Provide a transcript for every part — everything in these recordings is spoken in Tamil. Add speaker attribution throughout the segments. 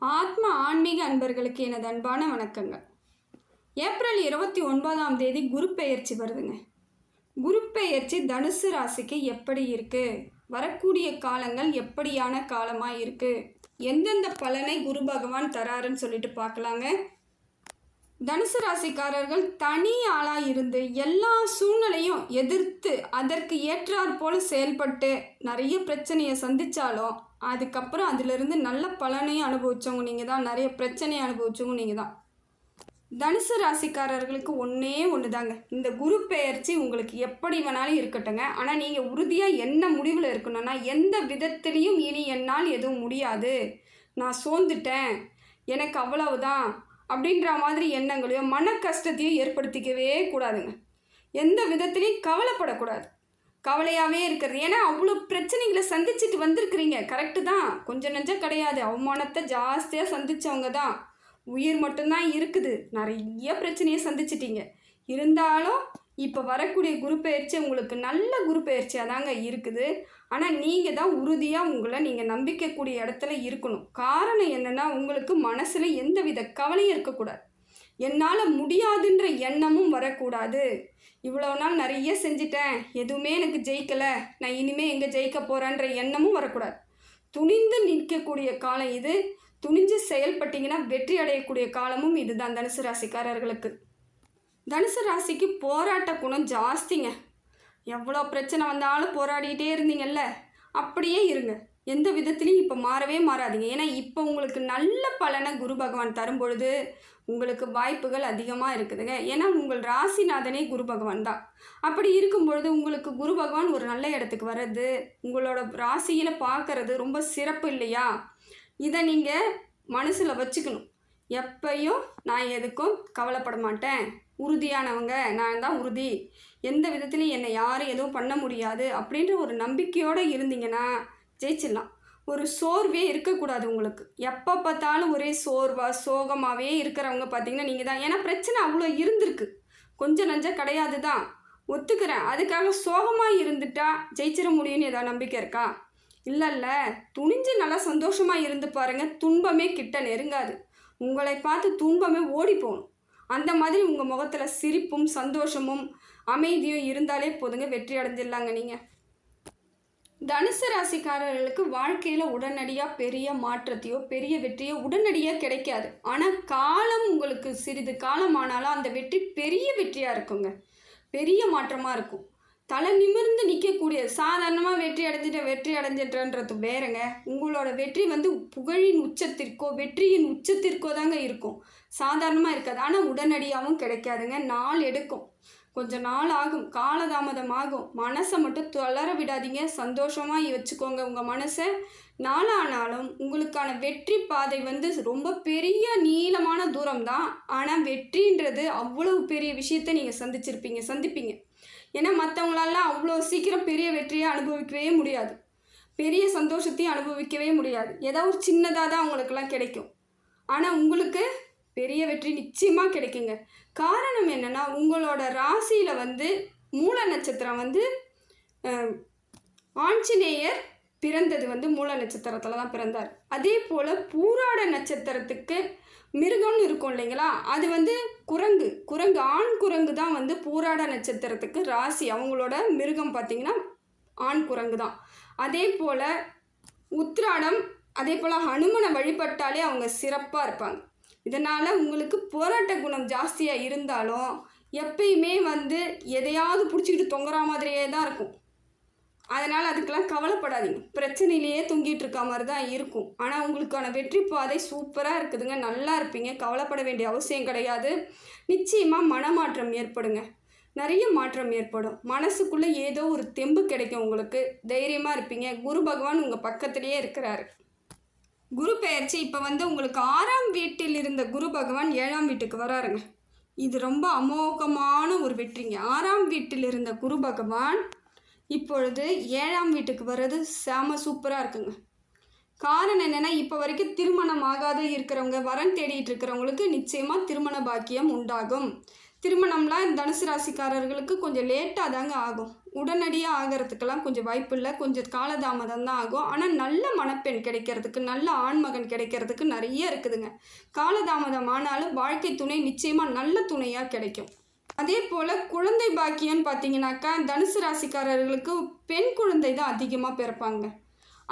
Speaker 1: ஆத்ம ஆன்மீக அன்பர்களுக்கு எனது அன்பான வணக்கங்கள். ஏப்ரல் இருபத்தி ஒன்பதாம் தேதி குரு பெயர்ச்சி வருதுங்க. குரு பெயர்ச்சி தனுசு ராசிக்கு எப்படி இருக்கு? வரக்கூடிய காலங்கள் எப்படியான காலமாக இருக்கு? எந்தெந்த பலனை குரு பகவான் தராருன்னு சொல்லிட்டு பார்க்கலாங்க. தனுசு ராசிக்காரர்கள் தனி ஆளாக இருந்து எல்லா சூழ்நிலையும் எதிர்த்து அதற்கு ஏற்றாற் போல் செயல்பட்டு நிறைய பிரச்சனையை சந்தித்தாலும் அதுக்கப்புறம் அதிலிருந்து நல்ல பலனையும் அனுபவிச்சவங்க நீங்கள் தான். நிறைய பிரச்சனையை அனுபவிச்சவங்க நீங்கள் தான். தனுசு ராசிக்காரர்களுக்கு ஒன்றே ஒன்று தாங்க இந்த குரு பெயர்ச்சி உங்களுக்கு எப்படி வேணாலும் இருக்கட்டுங்க. ஆனால் நீங்கள் உறுதியாக என்ன முடிவில் இருக்கணும்னா எந்த விதத்துலேயும் இனி என்னால் எதுவும் முடியாது. நான் சோர்ந்துட்டேன். எனக்கு அவ்வளவுதான். அப்படின்ற மாதிரி எண்ணங்களையோ மன கஷ்டத்தையோ ஏற்படுத்திக்கவே கூடாதுங்க. எந்த விதத்துலையும் கவலைப்படக்கூடாது. கவலையாகவே இருக்கிறது. ஏன்னா அவ்வளோ பிரச்சனைகளை சந்திச்சுட்டு வந்திருக்கிறீங்க. கரெக்டு தான். கொஞ்சம் நெஞ்சம் கிடையாது. அவமானத்தை ஜாஸ்தியாக சந்தித்தவங்க தான். உயிர் மட்டும்தான் இருக்குது. நிறைய பிரச்சனையை சந்திச்சிட்டீங்க. இருந்தாலும் இப்போ வரக்கூடிய குரு பயிற்சி உங்களுக்கு நல்ல குரு பயிற்சியாக தாங்க இருக்குது. ஆனால் நீங்கள் தான் உறுதியாக உங்களை நீங்கள் நம்பிக்கக்கூடிய இடத்துல இருக்கணும். காரணம் என்னென்னா உங்களுக்கு மனசில் எந்தவித கவலையும் இருக்கக்கூடாது. என்னால் முடியாதுன்ற எண்ணமும் வரக்கூடாது. இவ்வளோ நாள் நிறைய செஞ்சிட்டேன். எதுவுமே எனக்கு ஜெயிக்கலை. நான் இனிமேல் எங்கே ஜெயிக்க போகிறேன்ற எண்ணமும் வரக்கூடாது. துணிந்து நிற்கக்கூடிய காலம் இது. துணிஞ்சு செயல்பட்டீங்கன்னா வெற்றி அடையக்கூடிய காலமும் இதுதான் தனுசு ராசிக்காரர்களுக்கு. தனுசு ராசிக்கு போராட்ட குணம் ஜாஸ்திங்க. எவ்வளோ பிரச்சனை வந்தாலும் போராடிக்கிட்டே இருந்தீங்கல்ல? அப்படியே இருங்க. எந்த விதத்துலையும் இப்போ மாறவே மாறாதீங்க. ஏன்னா இப்போ உங்களுக்கு நல்ல பலனை குரு பகவான் தரும் பொழுது உங்களுக்கு வாய்ப்புகள் அதிகமாக இருக்குதுங்க. ஏன்னா உங்கள் ராசிநாதனே குரு பகவான் தான். அப்படி இருக்கும் பொழுது உங்களுக்கு குரு பகவான் ஒரு நல்ல இடத்துக்கு வர்றது உங்களோட ராசியில் பார்க்கறது ரொம்ப சிறப்பு இல்லையா? இதை நீங்கள் மனசில் வச்சுக்கணும். எப்பையும் நான் எதுக்கும் கவலைப்பட மாட்டேன். உறுதியானவங்க. நான் தான் உறுதி. எந்த விதத்துலையும் என்னை யாரும் எதுவும் பண்ண முடியாது அப்படின்ற ஒரு நம்பிக்கையோடு இருந்தீங்கன்னா ஜெயிச்சிடலாம். ஒரு சோர்வே இருக்கக்கூடாது உங்களுக்கு. எப்போ பார்த்தாலும் ஒரே சோர்வாக சோகமாகவே இருக்கிறவங்க பார்த்தீங்கன்னா நீங்கள் தான். ஏன்னா பிரச்சனை அவ்வளோ இருந்திருக்கு. கொஞ்சம் நஞ்சம் கிடையாது தான். ஒத்துக்கிறேன். அதுக்காக சோகமாக இருந்துட்டா ஜெயிச்சிட முடியும்னு ஏதாவது நம்பிக்கை இருக்கா? இல்லை இல்லை. துணிஞ்சு நல்லா சந்தோஷமாக இருந்து பாருங்கள் துன்பமே கிட்ட நெருங்காது. உங்களை பார்த்து துன்பமே ஓடி போகணும். அந்த மாதிரி உங்கள் முகத்தில் சிரிப்பும் சந்தோஷமும் அமைதியும் இருந்தாலே போதுங்க. வெற்றி அடைஞ்சிடலாங்க நீங்கள் தனுசு ராசிக்காரர்களுக்கு வாழ்க்கையில் உடனடியாக பெரிய மாற்றத்தையோ பெரிய வெற்றியோ உடனடியாக கிடைக்காது. ஆனால் காலம் உங்களுக்கு சிறிது காலமானாலும் அந்த வெற்றி பெரிய வெற்றியாக இருக்குங்க. பெரிய மாற்றமாக இருக்கும். தலை நிமிர்ந்து நிற்கக்கூடிய சாதாரணமாக வெற்றி அடைஞ்சிட்ட வெற்றி அடைஞ்சிட்டன்றது வேறங்க. உங்களோட வெற்றி வந்து புகழின் உச்சத்திற்கோ வெற்றியின் உச்சத்திற்கோ தாங்க இருக்கும். சாதாரணமாக இருக்காது. ஆனால் உடனடியாகவும் கிடைக்காதுங்க. நாள் எடுக்கும். கொஞ்சம் நாள் ஆகும். காலதாமதம் ஆகும். மனசை மட்டும் தளர விடாதீங்க. சந்தோஷமாக வச்சுக்கோங்க உங்கள் மனசை. நாளானாலும் உங்களுக்கான வெற்றி பாதை வந்து ரொம்ப பெரிய நீளமான தூரம் தான் ஆனால் வெற்றின்றது அவ்வளவு பெரிய விஷயத்தை நீங்கள் சந்திச்சிருப்பீங்க. சந்திப்பீங்க. ஏன்னா மற்றவங்களாலாம் அவ்வளோ சீக்கிரம் பெரிய வெற்றியை அனுபவிக்கவே முடியாது. பெரிய சந்தோஷத்தையும் அனுபவிக்கவே முடியாது. ஏதோ ஒரு சின்னதாக தான் அவங்களுக்கெல்லாம் கிடைக்கும். ஆனால் உங்களுக்கு பெரிய வெற்றி நிச்சயமாக கிடைக்குங்க. காரணம் என்னென்னா உங்களோட ராசியில் வந்து மூல நட்சத்திரம் வந்து ஆஞ்சநேயர் பிறந்தது வந்து மூல நட்சத்திரத்தில் தான் பிறந்தார். அதே போல் பூராட நட்சத்திரத்துக்கு மிருகம்னு இருக்கும் இல்லைங்களா? அது வந்து குரங்கு. குரங்கு ஆண் குரங்கு தான் வந்து பூராட நட்சத்திரத்துக்கு ராசி. அவங்களோட மிருகம் பார்த்திங்கன்னா ஆண் குரங்கு தான். அதே போல் உத்ராடம் அதே போல் ஹனுமனை வழிபட்டாலே அவங்க சிறப்பாக இருப்பாங்க. இதனால் உங்களுக்கு போராட்ட குணம் ஜாஸ்தியாக இருந்தாலும் எப்பயுமே வந்து எதையாவது பிடிச்சிக்கிட்டு தொங்குற மாதிரியே தான் இருக்கும். அதனால் அதுக்கெலாம் கவலைப்படாதீங்க. பிரச்சனையிலேயே தொங்கிட்டு இருக்க மாதிரி தான் இருக்கும். ஆனால் உங்களுக்கான வெற்றி பாதை சூப்பராக இருக்குதுங்க. நல்லா இருப்பீங்க. கவலைப்பட வேண்டிய அவசியம் கிடையாது. நிச்சயமாக மனமாற்றம் ஏற்படுங்க. நிறைய மாற்றம் ஏற்படும். மனசுக்குள்ளே ஏதோ ஒரு தெம்பு கிடைக்கும் உங்களுக்கு. தைரியமாக இருப்பீங்க. குரு பகவான் உங்கள் பக்கத்துலேயே இருக்கிறாரு. குரு பெயர்ச்சி இப்போ வந்து உங்களுக்கு ஆறாம் வீட்டில் இருந்த குரு பகவான் ஏழாம் வீட்டுக்கு வராருங்க. இது ரொம்ப அமோகமான ஒரு வெற்றிங்க. ஆறாம் வீட்டில் இருந்த குரு பகவான் இப்பொழுது ஏழாம் வீட்டுக்கு வர்றது செம சூப்பராக இருக்குங்க. காரணம் என்னென்னா இப்போ வரைக்கும் திருமணம் ஆகாத இருக்கிறவங்க வரன் தேடிட்டு இருக்கிறவங்களுக்கு நிச்சயமாக திருமண பாக்கியம் உண்டாகும். திருமணம்லாம் தனுசு ராசிக்காரர்களுக்கு கொஞ்சம் லேட்டாக தாங்க ஆகும். உடனடியாக ஆகிறதுக்கெல்லாம் கொஞ்சம் வாய்ப்பு இல்லை. கொஞ்சம் காலதாமதம் தான் ஆகும். ஆனால் நல்ல மணப்பெண் கிடைக்கிறதுக்கு நல்ல ஆண்மகன் கிடைக்கிறதுக்கு நிறைய இருக்குதுங்க. காலதாமதம் ஆனாலும் வாழ்க்கை துணை நிச்சயமாக நல்ல துணையாக கிடைக்கும். அதே போல் குழந்தை பாக்கியம்னு பார்த்தீங்கன்னாக்கா தனுசு ராசிக்காரர்களுக்கு பெண் குழந்தை தான் அதிகமாக பிறப்பாங்க.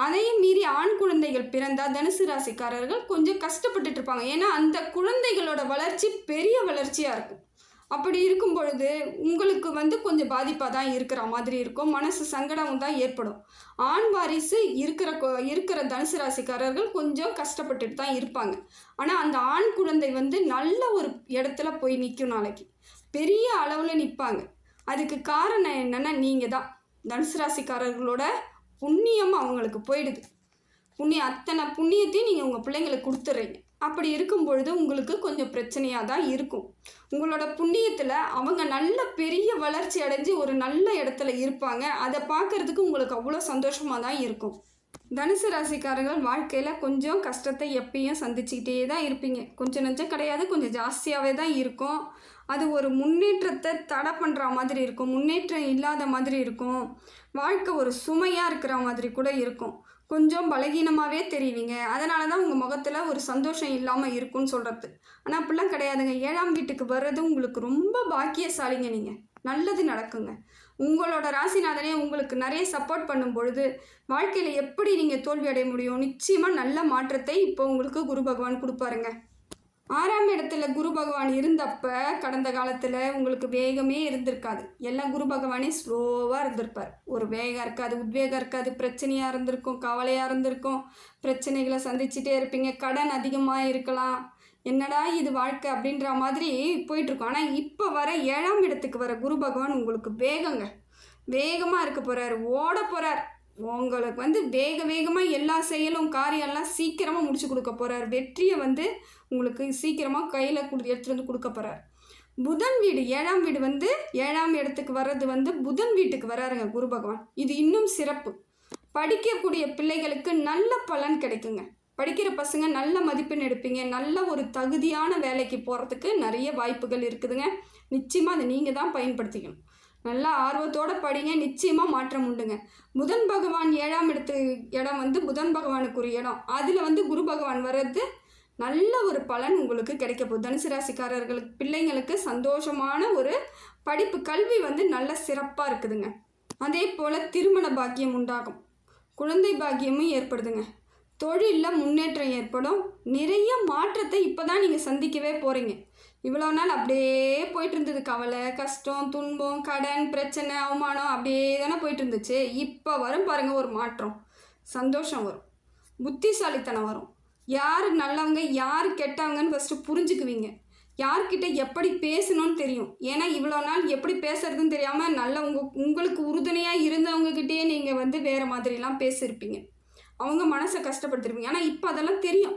Speaker 1: அதையும் மீறி ஆண் குழந்தைகள் பிறந்தால் தனுசு ராசிக்காரர்கள் கொஞ்சம் கஷ்டப்பட்டுட்டு இருப்பாங்க. ஏன்னா அந்த குழந்தைகளோட வளர்ச்சி பெரிய வளர்ச்சியாக இருக்கும். அப்படி இருக்கும் பொழுது உங்களுக்கு வந்து கொஞ்சம் பாதிப்பாக தான் இருக்கிற மாதிரி இருக்கும். மனசு சங்கடம் தான் ஏற்படும். ஆண் வாரிசு இருக்கிற கொ- இருக்கிற தனுசு ராசிக்காரர்கள் கொஞ்சம் கஷ்டப்பட்டுட்டு தான் இருப்பாங்க. ஆனால் அந்த ஆண் குழந்தை வந்து நல்ல ஒரு இடத்துல போய் நிற்கும் நாளைக்கு. பெரிய அளவில் நிற்பாங்க அதுக்கு காரணம் என்னென்னா நீங்கள் தான். தனுசு ராசிக்காரர்களோட புண்ணியம் அவங்களுக்கு போயிடுது. புண்ணியம் அத்தனை புண்ணியத்தையும் நீங்கள் உங்கள் பிள்ளைங்களுக்கு கொடுத்துட்றீங்க அப்படி இருக்கும் பொழுது உங்களுக்கு கொஞ்சம் பிரச்சனையாக தான் இருக்கும். உங்களோட புண்ணியத்தில் அவங்க நல்ல பெரிய வளர்ச்சி அடைஞ்சு ஒரு நல்ல இடத்துல இருப்பாங்க. அதை பார்க்கறதுக்கு உங்களுக்கு அவ்வளோ சந்தோஷமாக தான் இருக்கும். தனுசு ராசிக்காரர்கள் வாழ்க்கையில் கொஞ்சம் கஷ்டத்தை எப்பயும் சந்திச்சுக்கிட்டே தான் இருப்பீங்க. கொஞ்சம் நெஞ்சம் கிடையாது கொஞ்சம் ஜாஸ்தியாகவே தான் இருக்கும். அது ஒரு முன்னேற்றத்தை தடை பண்ணுற மாதிரி இருக்கும். முன்னேற்றம் இல்லாத மாதிரி இருக்கும். வாழ்க்கை ஒரு சுமையாக இருக்கிற மாதிரி கூட இருக்கும். கொஞ்சம் பலகீனமாகவே தெரிவிங்க. அதனால தான் உங்கள் முகத்தில் ஒரு சந்தோஷம் இல்லாமல் இருக்கும்னு சொல்கிறது ஆனால் அப்படிலாம் கிடையாதுங்க. ஏழாம் வீட்டுக்கு வர்றது உங்களுக்கு ரொம்ப பாக்கியசாலிங்க நீங்கள் நல்லது நடக்குங்க. உங்களோட ராசிநாதனே உங்களுக்கு நிறைய சப்போர்ட் பண்ணும் பொழுது வாழ்க்கையில் எப்படி நீங்கள் தோல்வி அடைய முடியும்? நிச்சயமாக நல்ல மாற்றத்தை இப்போ உங்களுக்கு குரு பகவான் கொடுப்பாருங்க. ஆறாம் இடத்துல குரு பகவான் இருந்தப்ப கடந்த காலத்தில் உங்களுக்கு வேகமே இருந்திருக்காது. எல்லாம் குரு பகவானே ஸ்லோவாக இருந்திருப்பார். ஒரு வேகம் இருக்காது உத்வேகம் இருக்காது பிரச்சனையாக இருந்திருக்கும் கவலையாக இருந்திருக்கும். பிரச்சனைகளை சந்திச்சுட்டே இருப்பீங்க கடன் அதிகமாக இருக்கலாம். என்னடா இது வாழ்க்கை அப்படின்ற மாதிரி போயிட்டுருக்கோம் ஆனால் இப்போ வர ஏழாம் இடத்துக்கு வர குரு பகவான் உங்களுக்கு வேகங்க. வேகமாக இருக்க போகிறார் ஓட போகிறார் உங்களுக்கு வந்து வேக வேகமாக எல்லா செயலும் காரியம்லாம் சீக்கிரமாக முடிச்சு கொடுக்க போகிறார் வெற்றியை வந்து உங்களுக்கு சீக்கிரமாக கையில் கொடு எடுத்துகிட்டு வந்து கொடுக்க போகிறார் புதன் வீடு ஏழாம் வீடு வந்து ஏழாம் இடத்துக்கு வர்றது வந்து புதன் வீட்டுக்கு வராருங்க குரு பகவான். இது இன்னும் சிறப்பு. படிக்கக்கூடிய பிள்ளைகளுக்கு நல்ல பலன் கிடைக்குங்க. படிக்கிற பசங்க நல்ல மதிப்பெண் எடுப்பீங்க. நல்ல ஒரு தகுதியான வேலைக்கு போகிறதுக்கு நிறைய வாய்ப்புகள் இருக்குதுங்க. நிச்சயமாக அதை நீங்கள் தான் பயன்படுத்திக்கணும். நல்லா ஆர்வத்தோட படிங்க நிச்சயமாக மாற்றம் உண்டுங்க. புதன் பகவான் ஏழாம் இடத்து இடம் வந்து புதன் பகவானுக்குரிய இடம். அதில் வந்து குரு பகவான் வர்றது நல்ல ஒரு பலன் உங்களுக்கு கிடைக்க போகுது. தனுசு ராசிக்காரர்களுக்கு பிள்ளைங்களுக்கு சந்தோஷமான ஒரு படிப்பு கல்வி வந்து நல்ல சிறப்பாக இருக்குதுங்க. அதே போல் திருமண பாக்கியம் உண்டாகும். குழந்தை பாக்கியமும் ஏற்படுதுங்க. தொழிலில் முன்னேற்றம் ஏற்படும். நிறைய மாற்றத்தை இப்போ தான் நீங்கள் சந்திக்கவே போகிறீங்க இவ்வளோ நாள் அப்படியே போயிட்டு இருந்தது கவலை. கஷ்டம் துன்பம் கடன் பிரச்சனை அவமானம் அப்படியே தானே போயிட்டு இருந்துச்சு இப்போ வரும் பாருங்கள் ஒரு மாற்றம். சந்தோஷம் வரும். புத்திசாலித்தனம் வரும். யார் நல்லவங்க யார் கெட்டவங்கன்னு ஃபஸ்ட்டு புரிஞ்சுக்குவீங்க. யார்கிட்ட எப்படி பேசணும்னு தெரியும். ஏன்னா இவ்வளோ நாள் எப்படி பேசுறதுன்னு தெரியாமல் நல்ல உங்கள் உங்களுக்கு உறுதுணையாக இருந்தவங்கக்கிட்டே நீங்கள் வந்து வேறு மாதிரிலாம் பேசியிருப்பீங்க அவங்க மனசை கஷ்டப்படுத்திருப்பீங்க. ஆனால் இப்போ அதெல்லாம் தெரியும்.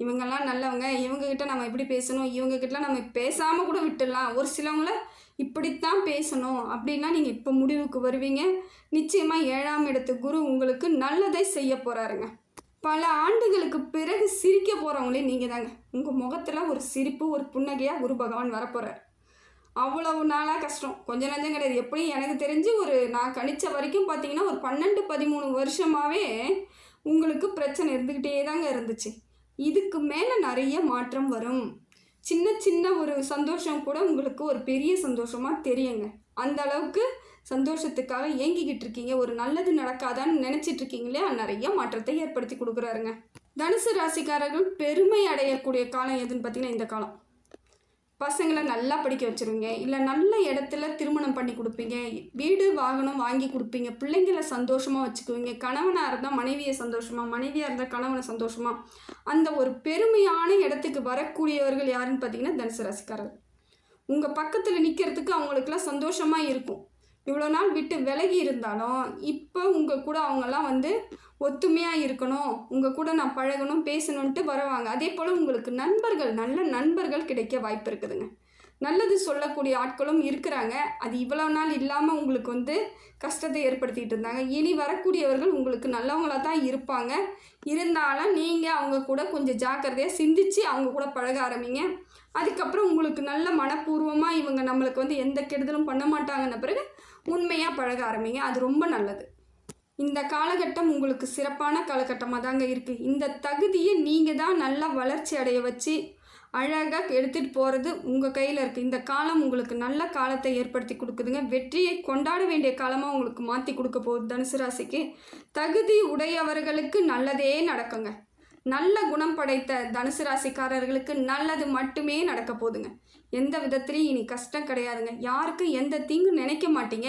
Speaker 1: இவங்கெல்லாம் நல்லவங்க. இவங்கக்கிட்ட நம்ம எப்படி பேசணும்? இவங்கக்கிட்ட நம்ம பேசாமல் கூட விட்டுடலாம். ஒரு சிலவங்கள இப்படித்தான் பேசணும். அப்படின்னா நீங்கள் இப்போ முடிவுக்கு வருவீங்க. நிச்சயமாக ஏழாம் இடத்து குரு உங்களுக்கு நல்லதை செய்ய போகிறாருங்க பல ஆண்டுகளுக்கு பிறகு சிரிக்க போகிறவங்களே நீங்கள் தாங்க உங்கள் முகத்தில் ஒரு சிரிப்பு ஒரு புன்னகையாக குரு பகவான் வரப்போகிறார் அவ்வளவு நாளாக கஷ்டம். கொஞ்ச நஞ்சம் கிடையாது. எப்படியும் எனக்கு தெரிஞ்சு ஒரு நான் கணிச்ச வரைக்கும் பார்த்தீங்கன்னா ஒரு பன்னெண்டு பதிமூணு வருஷமாகவே உங்களுக்கு பிரச்சனை இருந்துக்கிட்டே தாங்க இருந்துச்சு. இதுக்கு மேலே நிறைய மாற்றம் வரும். சின்ன சின்ன ஒரு சந்தோஷம் கூட உங்களுக்கு ஒரு பெரிய சந்தோஷமாக தெரியுங்க. அந்த அளவுக்கு சந்தோஷத்துக்காக ஏங்கிக்கிட்டு இருக்கீங்க. ஒரு நல்லது நடக்காதான்னு நினச்சிட்டு இருக்கீங்களே நிறைய மாற்றத்தை ஏற்படுத்தி கொடுக்குறாருங்க. தனுசு ராசிக்காரர்கள் பெருமை அடையக்கூடிய காலம் எதுன்னு பார்த்தீங்கன்னா இந்த காலம். பசங்களை நல்லா படிக்க வச்சுருவீங்க இல்லை நல்ல இடத்துல திருமணம் பண்ணி கொடுப்பீங்க. வீடு வாகனம் வாங்கி கொடுப்பீங்க. பிள்ளைங்களை சந்தோஷமாக வச்சுக்குவீங்க. கணவனாக இருந்தால் மனைவியை சந்தோஷமாக மனைவியாக இருந்தால் கணவனை சந்தோஷமாக அந்த ஒரு பெருமையான இடத்துக்கு வரக்கூடியவர்கள் யாருன்னு பார்த்தீங்கன்னா தனுசு ராசிக்காரர்கள். உங்கள் பக்கத்தில் நிற்கிறதுக்கு அவங்களுக்குலாம் சந்தோஷமாக இருக்கும். இவ்வளோ நாள் விட்டு விலகி இருந்தாலும் இப்போ உங்கள் கூட அவங்கெல்லாம் வந்து ஒத்துமையாக இருக்கணும் உங்கள் கூட நான் பழகணும் பேசணுன்ட்டு வருவாங்க. அதே போல் உங்களுக்கு நண்பர்கள் நல்ல நண்பர்கள் கிடைக்க வாய்ப்பு இருக்குதுங்க. நல்லது சொல்லக்கூடிய ஆட்களும் இருக்கிறாங்க. அது இவ்வளோ நாள் இல்லாமல் உங்களுக்கு வந்து கஷ்டத்தை ஏற்படுத்திட்டு இருந்தாங்க. இனி வரக்கூடியவர்கள் உங்களுக்கு நல்லவங்களாக தான் இருப்பாங்க. இருந்தாலும் நீங்கள் அவங்க கூட கொஞ்சம் ஜாக்கிரதையாக சிந்தித்து அவங்க கூட பழக ஆரம்பிங்க. அதுக்கப்புறம் உங்களுக்கு நல்ல மனப்பூர்வமாக இவங்க நம்மளுக்கு வந்து எந்த கெடுதலும் பண்ண மாட்டாங்கன்ன பிறகு உண்மையாக பழக ஆரம்பிங்க. அது ரொம்ப நல்லது. இந்த காலகட்டம் உங்களுக்கு சிறப்பான காலகட்டமாக தாங்க இருக்குது இந்த தகுதியை நீங்கள் தான் நல்லா வளர்ச்சி அடைய வச்சு அழகாக எடுத்துகிட்டு போகிறது உங்கள் கையில் இருக்குது இந்த காலம் உங்களுக்கு நல்ல காலத்தை ஏற்படுத்தி கொடுக்குதுங்க. வெற்றியை கொண்டாட வேண்டிய காலமாக உங்களுக்கு மாற்றி கொடுக்க போகுது தனுசு ராசிக்கு. தகுதி உடையவர்களுக்கு நல்லதே நடக்குங்க. நல்ல குணம் படைத்த தனுசு ராசிக்காரர்களுக்கு நல்லது மட்டுமே நடக்க போகுதுங்க எந்த விதத்துலையும் இனி கஷ்டம் கிடையாதுங்க. யாருக்கும் எந்த தீங்கு நினைக்க மாட்டீங்க.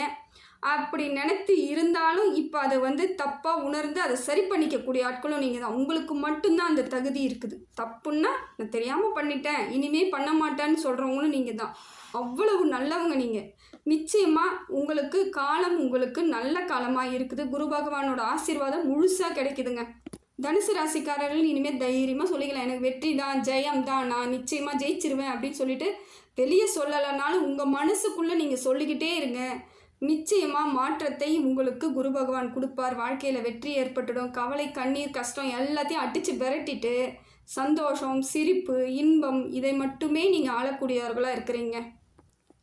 Speaker 1: அப்படி நினைத்து இருந்தாலும் இப்போ அதை வந்து தப்பாக உணர்ந்து அதை சரி பண்ணிக்கக்கூடிய ஆட்களும் நீங்கள் தான். உங்களுக்கு மட்டும்தான் அந்த தகுதி இருக்குது. தப்புன்னா நான் தெரியாமல் பண்ணிட்டேன். இனிமே பண்ண மாட்டேன்னு சொல்கிறவங்களும் நீங்கள் தான். அவ்வளவு நல்லவங்க நீங்கள் நிச்சயமாக உங்களுக்கு காலம் உங்களுக்கு நல்ல காலமாக இருக்குது. குரு பகவானோட ஆசீர்வாதம் முழுசாக கிடைக்குதுங்க. தனுசு ராசிக்காரர்கள் இனிமேல் தைரியமாக சொல்லிக்கலாம். எனக்கு வெற்றி தான் ஜெயம் தான். நான் நிச்சயமாக ஜெயிச்சிருவேன் அப்படின்னு சொல்லிட்டு வெளியே சொல்லலைனாலும் உங்கள் மனசுக்குள்ளே நீங்கள் சொல்லிக்கிட்டே இருங்க. நிச்சயமாக மாற்றத்தை உங்களுக்கு குரு பகவான் கொடுப்பார். வாழ்க்கையில் வெற்றி ஏற்பட்டுடும். கவலை கண்ணீர் கஷ்டம் எல்லாத்தையும் அடித்து விரட்டிட்டு சந்தோஷம் சிரிப்பு இன்பம் இதை மட்டுமே நீங்கள் ஆளக்கூடியவர்களாக இருக்கிறீங்க.